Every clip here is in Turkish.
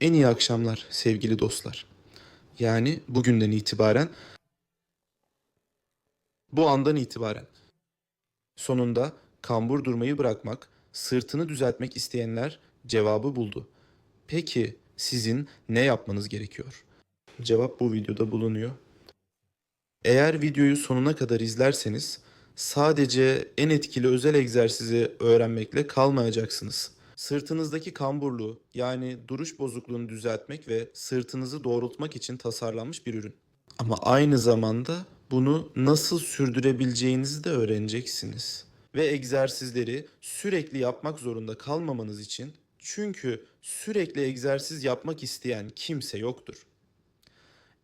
En iyi akşamlar sevgili dostlar. Yani bugünden itibaren bu andan itibaren sonunda kambur durmayı bırakmak, sırtını düzeltmek isteyenler cevabı buldu. Peki sizin ne yapmanız gerekiyor? Cevap bu videoda bulunuyor. Eğer videoyu sonuna kadar izlerseniz sadece en etkili özel egzersizi öğrenmekle kalmayacaksınız. Sırtınızdaki kamburluğu yani duruş bozukluğunu düzeltmek ve sırtınızı doğrultmak için tasarlanmış bir ürün. Ama aynı zamanda bunu nasıl sürdürebileceğinizi de öğreneceksiniz. Ve egzersizleri sürekli yapmak zorunda kalmamanız için çünkü sürekli egzersiz yapmak isteyen kimse yoktur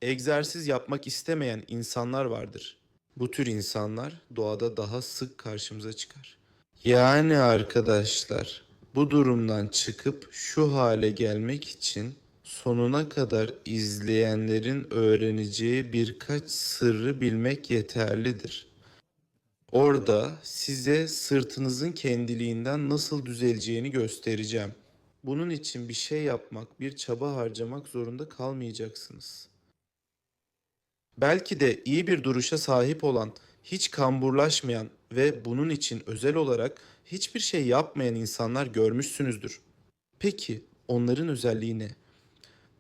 egzersiz yapmak istemeyen insanlar vardır. Bu tür insanlar doğada daha sık karşımıza çıkar. Yani arkadaşlar bu durumdan çıkıp şu hale gelmek için sonuna kadar izleyenlerin öğreneceği birkaç sırrı bilmek yeterlidir. Orada size sırtınızın kendiliğinden nasıl düzeleceğini göstereceğim. Bunun için bir şey yapmak, bir çaba harcamak zorunda kalmayacaksınız. Belki de iyi bir duruşa sahip olan, hiç kamburlaşmayan ve bunun için özel olarak hiçbir şey yapmayan insanlar görmüşsünüzdür. Peki onların özelliği ne?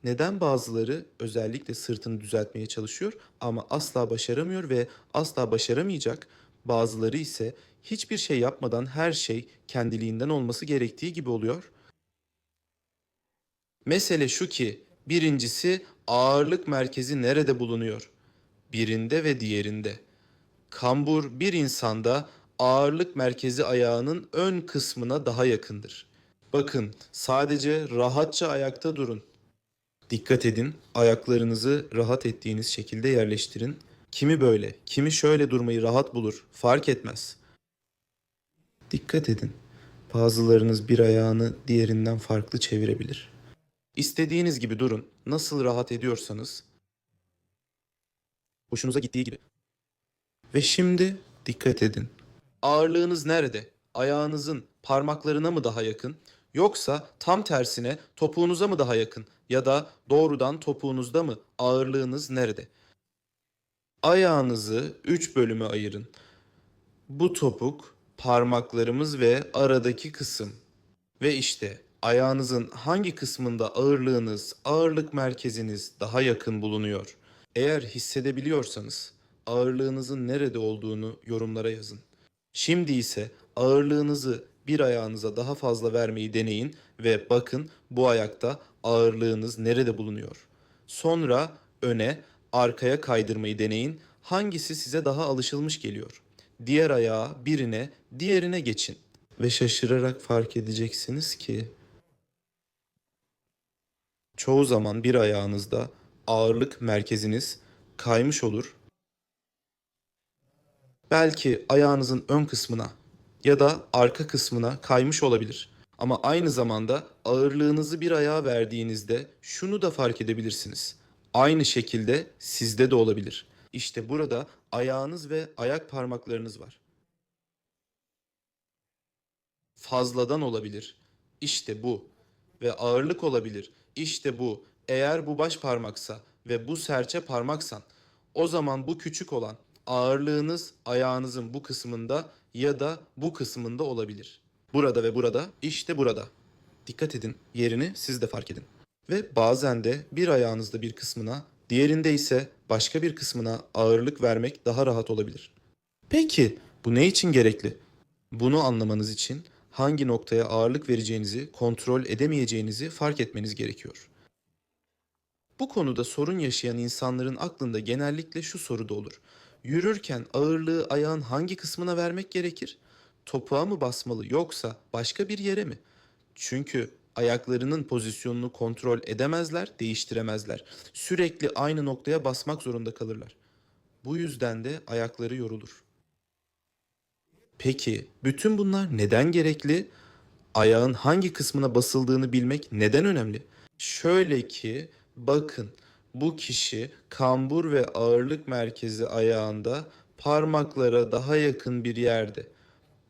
Neden bazıları özellikle sırtını düzeltmeye çalışıyor ama asla başaramıyor ve asla başaramayacak? Bazıları ise hiçbir şey yapmadan her şey kendiliğinden olması gerektiği gibi oluyor. Mesele şu ki birincisi ağırlık merkezi nerede bulunuyor? Birinde ve diğerinde. Kambur bir insanda ağırlık merkezi ayağının ön kısmına daha yakındır. Bakın sadece rahatça ayakta durun. Dikkat edin, ayaklarınızı rahat ettiğiniz şekilde yerleştirin. Kimi böyle, kimi şöyle durmayı rahat bulur, fark etmez. Dikkat edin. Bazılarınız bir ayağını diğerinden farklı çevirebilir. İstediğiniz gibi durun. Nasıl rahat ediyorsanız. Hoşunuza gittiği gibi. Ve şimdi dikkat edin. Ağırlığınız nerede? Ayağınızın parmaklarına mı daha yakın? Yoksa tam tersine topuğunuza mı daha yakın? Ya da doğrudan topuğunuzda mı? Ağırlığınız nerede? Ayağınızı üç bölüme ayırın. Bu topuk, parmaklarımız ve aradaki kısım. Ve işte ayağınızın hangi kısmında ağırlığınız, ağırlık merkeziniz daha yakın bulunuyor? Eğer hissedebiliyorsanız ağırlığınızın nerede olduğunu yorumlara yazın. Şimdi ise ağırlığınızı bir ayağınıza daha fazla vermeyi deneyin ve bakın bu ayakta ağırlığınız nerede bulunuyor. Sonra öne, arkaya kaydırmayı deneyin. Hangisi size daha alışılmış geliyor? Diğer ayağa birine, diğerine geçin ve şaşırarak fark edeceksiniz ki çoğu zaman bir ayağınızda ağırlık merkeziniz kaymış olur. Belki ayağınızın ön kısmına ya da arka kısmına kaymış olabilir. Ama aynı zamanda ağırlığınızı bir ayağa verdiğinizde şunu da fark edebilirsiniz. Aynı şekilde sizde de olabilir. İşte burada ayağınız ve ayak parmaklarınız var. Fazladan olabilir. İşte bu. Ve ağırlık olabilir. İşte bu. Eğer bu baş parmaksa ve bu serçe parmaksan o zaman bu küçük olan ağırlığınız ayağınızın bu kısmında ya da bu kısmında olabilir. Burada ve burada, işte burada. Dikkat edin, yerini siz de fark edin. Ve bazen de bir ayağınızda bir kısmına, diğerinde ise başka bir kısmına ağırlık vermek daha rahat olabilir. Peki bu ne için gerekli? Bunu anlamanız için hangi noktaya ağırlık vereceğinizi, kontrol edemeyeceğinizi fark etmeniz gerekiyor. Bu konuda sorun yaşayan insanların aklında genellikle şu soru da olur. Yürürken ağırlığı ayağın hangi kısmına vermek gerekir? Topuğa mı basmalı yoksa başka bir yere mi? Çünkü ayaklarının pozisyonunu kontrol edemezler, değiştiremezler. Sürekli aynı noktaya basmak zorunda kalırlar. Bu yüzden de ayakları yorulur. Peki bütün bunlar neden gerekli? Ayağın hangi kısmına basıldığını bilmek neden önemli? Şöyle ki bakın bu kişi kambur ve ağırlık merkezi ayağında parmaklara daha yakın bir yerde.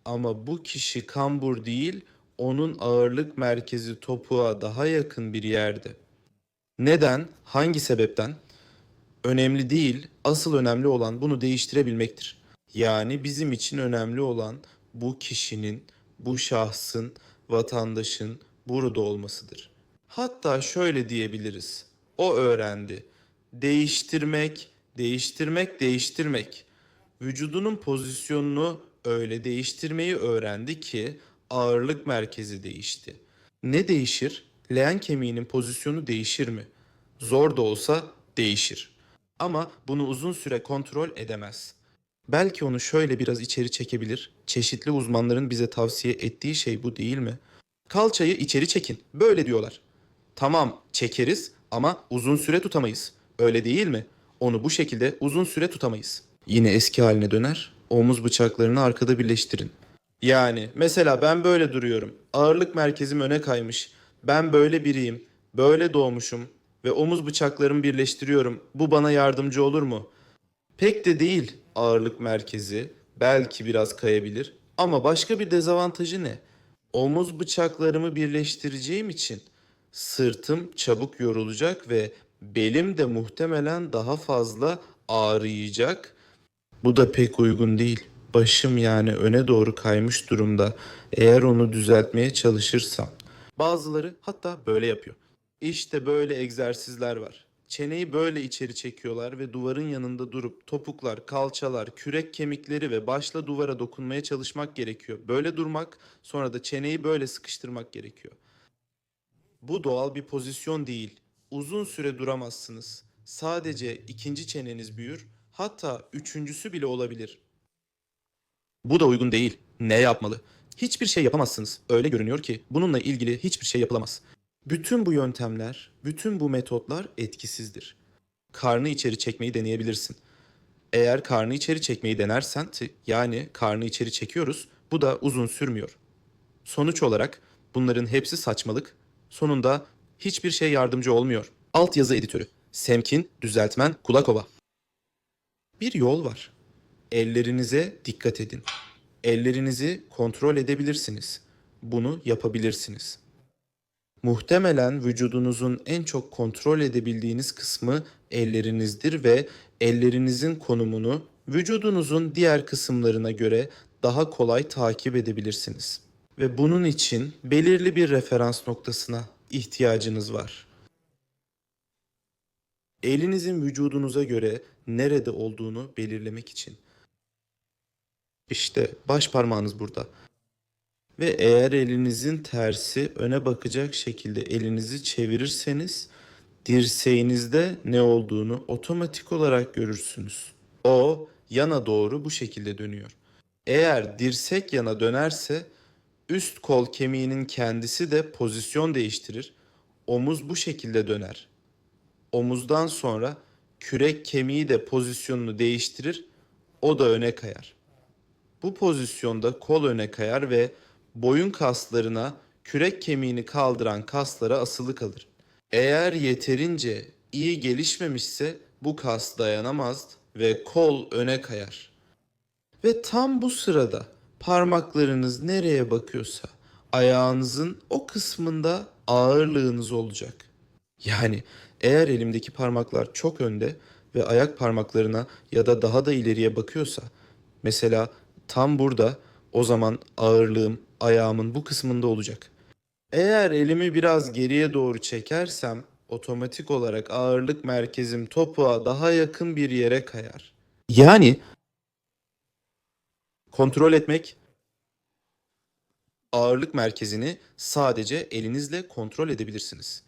Ama bu kişi kambur değil, onun ağırlık merkezi topuğa daha yakın bir yerde. Neden, hangi sebepten? Önemli değil, asıl önemli olan bunu değiştirebilmektir. Yani bizim için önemli olan bu kişinin, bu şahsın, vatandaşın burada olmasıdır. Hatta şöyle diyebiliriz. O öğrendi. Değiştirmek, değiştirmek, değiştirmek. Vücudunun pozisyonunu öyle değiştirmeyi öğrendi ki ağırlık merkezi değişti. Ne değişir? Leğen kemiğinin pozisyonu değişir mi? Zor da olsa değişir. Ama bunu uzun süre kontrol edemez. Belki onu şöyle biraz içeri çekebilir. Çeşitli uzmanların bize tavsiye ettiği şey bu değil mi? Kalçayı içeri çekin. Böyle diyorlar. Tamam, çekeriz ama uzun süre tutamayız. Öyle değil mi? Onu bu şekilde uzun süre tutamayız. Yine eski haline döner. Omuz bıçaklarını arkada birleştirin. Yani mesela ben böyle duruyorum. Ağırlık merkezim öne kaymış. Ben böyle biriyim. Böyle doğmuşum ve omuz bıçaklarımı birleştiriyorum. Bu bana yardımcı olur mu? Pek de değil ağırlık merkezi. Belki biraz kayabilir. Ama başka bir dezavantajı ne? Omuz bıçaklarımı birleştireceğim için sırtım çabuk yorulacak ve belim de muhtemelen daha fazla ağrıyacak. Bu da pek uygun değil. Başım yani öne doğru kaymış durumda. Eğer onu düzeltmeye çalışırsam. Bazıları hatta böyle yapıyor. İşte böyle egzersizler var. Çeneyi böyle içeri çekiyorlar ve duvarın yanında durup topuklar, kalçalar, kürek kemikleri ve başla duvara dokunmaya çalışmak gerekiyor. Böyle durmak, sonra da çeneyi böyle sıkıştırmak gerekiyor. Bu doğal bir pozisyon değil. Uzun süre duramazsınız. Sadece ikinci çeneniz büyür, hatta üçüncüsü bile olabilir. Bu da uygun değil. Ne yapmalı? Hiçbir şey yapamazsınız. Öyle görünüyor ki bununla ilgili hiçbir şey yapılamaz. Bütün bu yöntemler, bütün bu metotlar etkisizdir. Karnı içeri çekmeyi deneyebilirsin. Eğer karnı içeri çekmeyi denersen, yani karnı içeri çekiyoruz, bu da uzun sürmüyor. Sonuç olarak bunların hepsi saçmalık. Sonunda hiçbir şey yardımcı olmuyor. Altyazı editörü. Semkin Düzeltmen Kulakova. Bir yol var. Ellerinize dikkat edin. Ellerinizi kontrol edebilirsiniz. Bunu yapabilirsiniz. Muhtemelen vücudunuzun en çok kontrol edebildiğiniz kısmı ellerinizdir ve ellerinizin konumunu vücudunuzun diğer kısımlarına göre daha kolay takip edebilirsiniz. Ve bunun için belirli bir referans noktasına ihtiyacınız var. Elinizin vücudunuza göre nerede olduğunu belirlemek için. İşte baş parmağınız burada. Ve eğer elinizin tersi öne bakacak şekilde elinizi çevirirseniz dirseğinizde ne olduğunu otomatik olarak görürsünüz. O yana doğru bu şekilde dönüyor. Eğer dirsek yana dönerse üst kol kemiğinin kendisi de pozisyon değiştirir. Omuz bu şekilde döner. Omuzdan sonra kürek kemiği de pozisyonunu değiştirir. O da öne kayar. Bu pozisyonda kol öne kayar ve boyun kaslarına kürek kemiğini kaldıran kaslara asılı kalır. Eğer yeterince iyi gelişmemişse bu kas dayanamaz ve kol öne kayar. Ve tam bu sırada parmaklarınız nereye bakıyorsa ayağınızın o kısmında ağırlığınız olacak. Yani eğer elimdeki parmaklar çok önde ve ayak parmaklarına ya da daha da ileriye bakıyorsa mesela tam burada o zaman ağırlığım ayağımın bu kısmında olacak. Eğer elimi biraz geriye doğru çekersem otomatik olarak ağırlık merkezim topuğa daha yakın bir yere kayar. Yani kontrol etmek ağırlık merkezini sadece elinizle kontrol edebilirsiniz.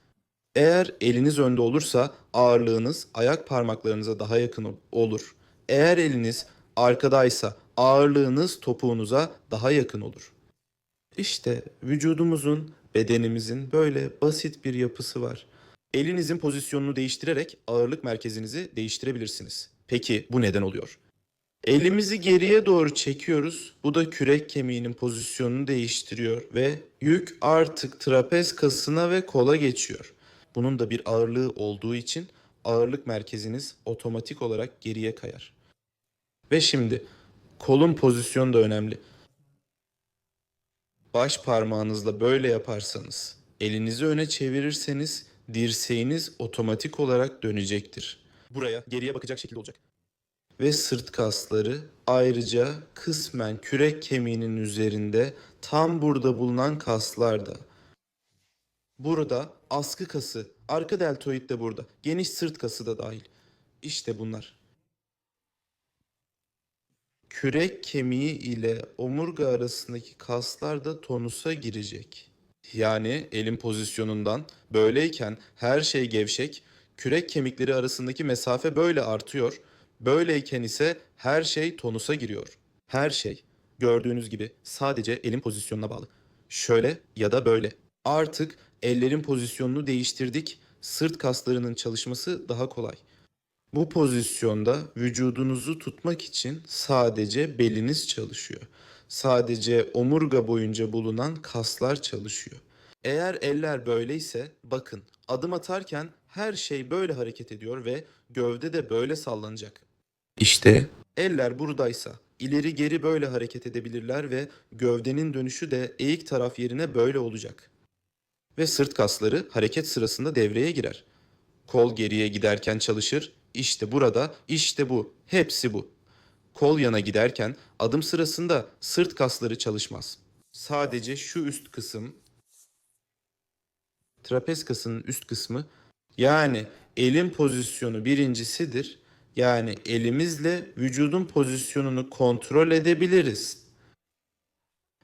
Eğer eliniz önde olursa ağırlığınız ayak parmaklarınıza daha yakın ol- olur. Eğer eliniz arkadaysa ağırlığınız topuğunuza daha yakın olur. İşte vücudumuzun, bedenimizin böyle basit bir yapısı var. Elinizin pozisyonunu değiştirerek ağırlık merkezinizi değiştirebilirsiniz. Peki bu neden oluyor? Elimizi geriye doğru çekiyoruz. Bu da kürek kemiğinin pozisyonunu değiştiriyor ve yük artık trapez kasına ve kola geçiyor. Bunun da bir ağırlığı olduğu için ağırlık merkeziniz otomatik olarak geriye kayar. Ve şimdi kolun pozisyonu da önemli. Baş parmağınızla böyle yaparsanız, elinizi öne çevirirseniz dirseğiniz otomatik olarak dönecektir. Buraya geriye bakacak şekilde olacak. Ve sırt kasları ayrıca kısmen kürek kemiğinin üzerinde tam burada bulunan kaslar da. Burada askı kası, arka deltoid de burada. Geniş sırt kası da dahil. İşte bunlar. Kürek kemiği ile omurga arasındaki kaslar da tonusa girecek. Yani elin pozisyonundan böyleyken her şey gevşek, kürek kemikleri arasındaki mesafe böyle artıyor. Böyleyken ise her şey tonusa giriyor. Her şey gördüğünüz gibi sadece elin pozisyonuna bağlı. Şöyle ya da böyle. Artık ellerin pozisyonunu değiştirdik. Sırt kaslarının çalışması daha kolay. Bu pozisyonda vücudunuzu tutmak için sadece beliniz çalışıyor. Sadece omurga boyunca bulunan kaslar çalışıyor. Eğer eller böyleyse bakın adım atarken her şey böyle hareket ediyor ve gövde de böyle sallanacak. İşte eller buradaysa ileri geri böyle hareket edebilirler ve gövdenin dönüşü de eğik taraf yerine böyle olacak. Ve sırt kasları hareket sırasında devreye girer. Kol geriye giderken çalışır. İşte burada, işte bu. Hepsi bu. Kol yana giderken adım sırasında sırt kasları çalışmaz. Sadece şu üst kısım, trapez kasının üst kısmı yani elin pozisyonu birincisidir. Yani elimizle vücudun pozisyonunu kontrol edebiliriz.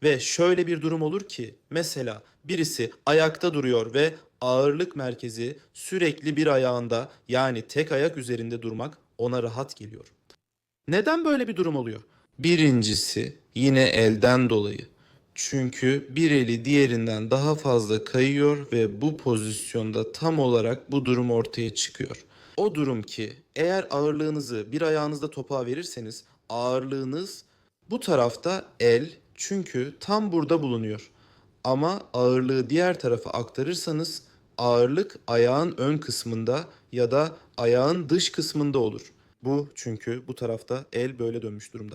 Ve şöyle bir durum olur ki mesela birisi ayakta duruyor ve ağırlık merkezi sürekli bir ayağında yani tek ayak üzerinde durmak ona rahat geliyor. Neden böyle bir durum oluyor? Birincisi yine elden dolayı. Çünkü bir eli diğerinden daha fazla kayıyor ve bu pozisyonda tam olarak bu durum ortaya çıkıyor. O durum ki eğer ağırlığınızı bir ayağınızda topağa verirseniz ağırlığınız bu tarafta el çünkü tam burada bulunuyor. Ama ağırlığı diğer tarafa aktarırsanız ağırlık ayağın ön kısmında ya da ayağın dış kısmında olur. Bu çünkü bu tarafta el böyle dönmüş durumda.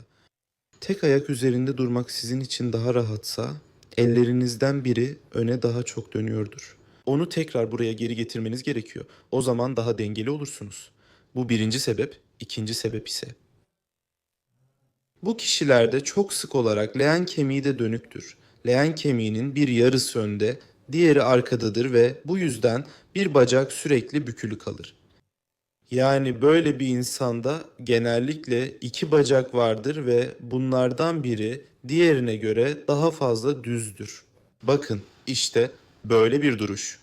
Tek ayak üzerinde durmak sizin için daha rahatsa ellerinizden biri öne daha çok dönüyordur. Onu tekrar buraya geri getirmeniz gerekiyor. O zaman daha dengeli olursunuz. Bu birinci sebep, ikinci sebep ise bu kişilerde çok sık olarak leğen kemiği de dönüktür. Leğen kemiğinin bir yarısı önde, diğeri arkadadır ve bu yüzden bir bacak sürekli bükülü kalır. Yani böyle bir insanda genellikle iki bacak vardır ve bunlardan biri diğerine göre daha fazla düzdür. Bakın işte böyle bir duruş.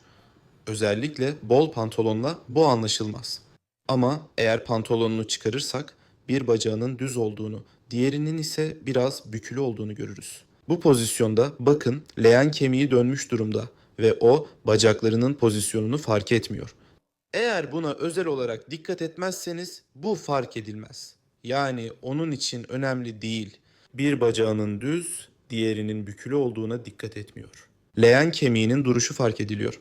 Özellikle bol pantolonla bu anlaşılmaz. Ama eğer pantolonunu çıkarırsak bir bacağının düz olduğunu, diğerinin ise biraz bükülü olduğunu görürüz. Bu pozisyonda bakın leğen kemiği dönmüş durumda ve o bacaklarının pozisyonunu fark etmiyor. Eğer buna özel olarak dikkat etmezseniz bu fark edilmez. Yani onun için önemli değil. Bir bacağının düz, diğerinin bükülü olduğuna dikkat etmiyor. Leğen kemiğinin duruşu fark ediliyor.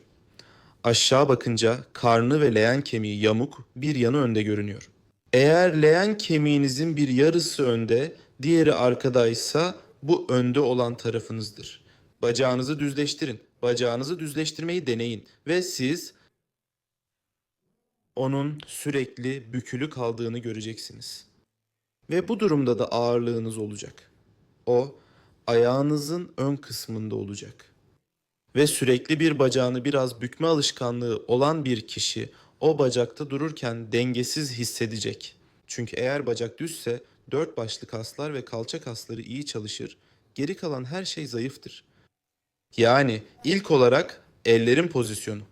Aşağı bakınca karnı ve leğen kemiği yamuk, bir yanı önde görünüyor. Eğer leğen kemiğinizin bir yarısı önde, diğeri arkadaysa bu önde olan tarafınızdır. Bacağınızı düzleştirin. Bacağınızı düzleştirmeyi deneyin ve siz onun sürekli bükülü kaldığını göreceksiniz. Ve bu durumda da ağırlığınız olacak. O ayağınızın ön kısmında olacak. Ve sürekli bir bacağını biraz bükme alışkanlığı olan bir kişi o bacakta dururken dengesiz hissedecek. Çünkü eğer bacak düzse dört başlı kaslar ve kalça kasları iyi çalışır, geri kalan her şey zayıftır. Yani ilk olarak ellerin pozisyonu.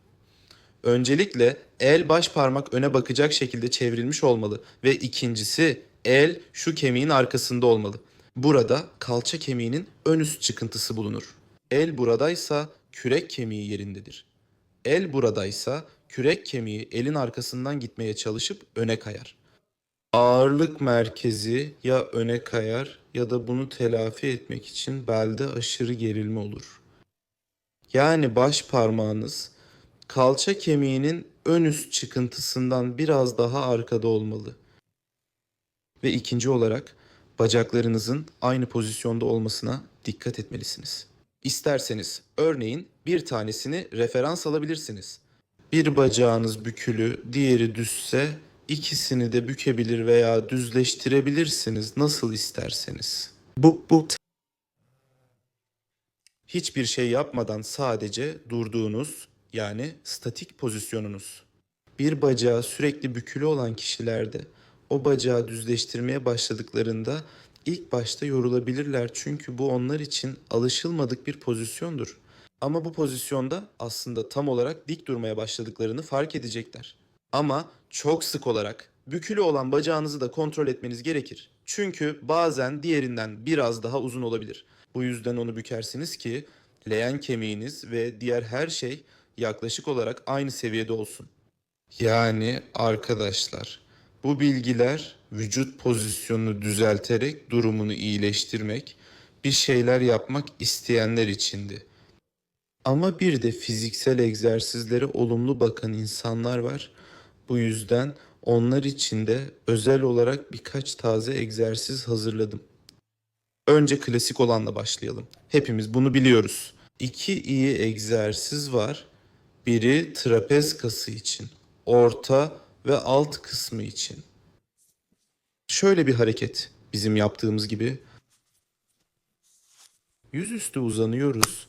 Öncelikle el baş parmak öne bakacak şekilde çevrilmiş olmalı ve ikincisi el şu kemiğin arkasında olmalı. Burada kalça kemiğinin ön üst çıkıntısı bulunur. El buradaysa kürek kemiği yerindedir. El buradaysa kürek kemiği elin arkasından gitmeye çalışıp öne kayar. Ağırlık merkezi ya öne kayar ya da bunu telafi etmek için belde aşırı gerilme olur. Yani baş parmağınız kalça kemiğinin ön üst çıkıntısından biraz daha arkada olmalı. Ve ikinci olarak bacaklarınızın aynı pozisyonda olmasına dikkat etmelisiniz. İsterseniz örneğin bir tanesini referans alabilirsiniz. Bir bacağınız bükülü, diğeri düzse ikisini de bükebilir veya düzleştirebilirsiniz nasıl isterseniz. Bu bu Hiçbir şey yapmadan sadece durduğunuz yani statik pozisyonunuz. Bir bacağı sürekli bükülü olan kişilerde o bacağı düzleştirmeye başladıklarında ilk başta yorulabilirler çünkü bu onlar için alışılmadık bir pozisyondur. Ama bu pozisyonda aslında tam olarak dik durmaya başladıklarını fark edecekler. Ama çok sık olarak bükülü olan bacağınızı da kontrol etmeniz gerekir. Çünkü bazen diğerinden biraz daha uzun olabilir. Bu yüzden onu bükersiniz ki leğen kemiğiniz ve diğer her şey yaklaşık olarak aynı seviyede olsun. Yani arkadaşlar bu bilgiler vücut pozisyonunu düzelterek durumunu iyileştirmek, bir şeyler yapmak isteyenler içindi. Ama bir de fiziksel egzersizlere olumlu bakan insanlar var. Bu yüzden onlar için de özel olarak birkaç taze egzersiz hazırladım. Önce klasik olanla başlayalım. Hepimiz bunu biliyoruz. İki iyi egzersiz var. Biri trapez kası için, orta ve alt kısmı için. Şöyle bir hareket bizim yaptığımız gibi. Yüzüstü uzanıyoruz.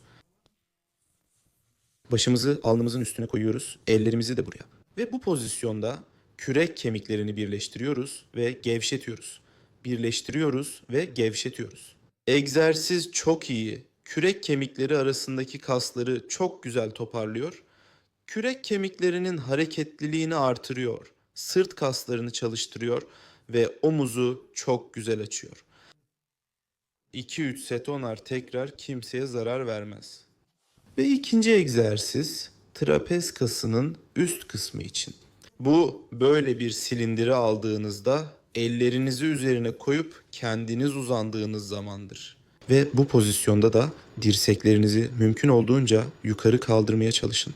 Başımızı alnımızın üstüne koyuyoruz. Ellerimizi de buraya. Ve bu pozisyonda kürek kemiklerini birleştiriyoruz ve gevşetiyoruz. Birleştiriyoruz ve gevşetiyoruz. Egzersiz çok iyi. Kürek kemikleri arasındaki kasları çok güzel toparlıyor. Kürek kemiklerinin hareketliliğini artırıyor. Sırt kaslarını çalıştırıyor ve omuzu çok güzel açıyor. 2-3 set onar tekrar kimseye zarar vermez. Ve ikinci egzersiz trapez kasının üst kısmı için. Bu böyle bir silindiri aldığınızda ellerinizi üzerine koyup kendiniz uzandığınız zamandır. Ve bu pozisyonda da dirseklerinizi mümkün olduğunca yukarı kaldırmaya çalışın.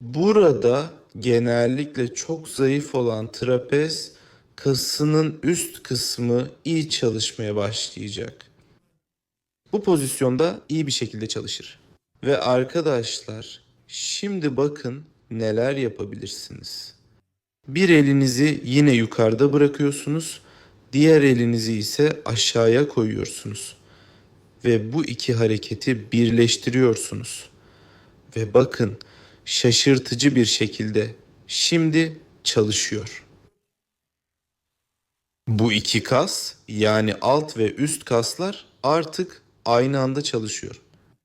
Burada genellikle çok zayıf olan trapez kasının üst kısmı iyi çalışmaya başlayacak. Bu pozisyonda iyi bir şekilde çalışır. Ve arkadaşlar şimdi bakın neler yapabilirsiniz. Bir elinizi yine yukarıda bırakıyorsunuz. Diğer elinizi ise aşağıya koyuyorsunuz. Ve bu iki hareketi birleştiriyorsunuz. Ve bakın şaşırtıcı bir şekilde şimdi çalışıyor. Bu iki kas yani alt ve üst kaslar artık aynı anda çalışıyor.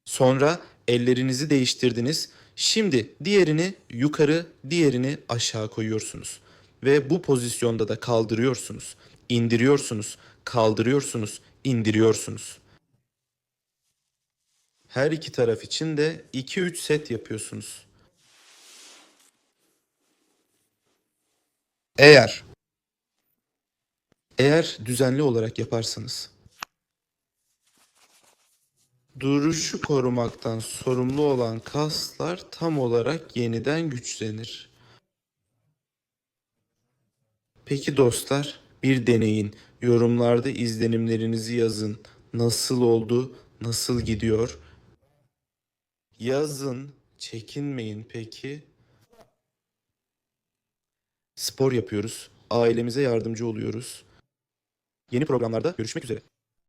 Sonra ellerinizi değiştirdiniz. Şimdi diğerini yukarı, diğerini aşağı koyuyorsunuz. Ve bu pozisyonda da kaldırıyorsunuz, indiriyorsunuz, kaldırıyorsunuz, indiriyorsunuz. Her iki taraf için de 2-3 set yapıyorsunuz. Eğer eğer düzenli olarak yaparsanız duruşu korumaktan sorumlu olan kaslar tam olarak yeniden güçlenir. Peki dostlar, bir deneyin. Yorumlarda izlenimlerinizi yazın. Nasıl oldu? Nasıl gidiyor? Yazın. Çekinmeyin peki. Spor yapıyoruz. Ailemize yardımcı oluyoruz. Yeni programlarda görüşmek üzere.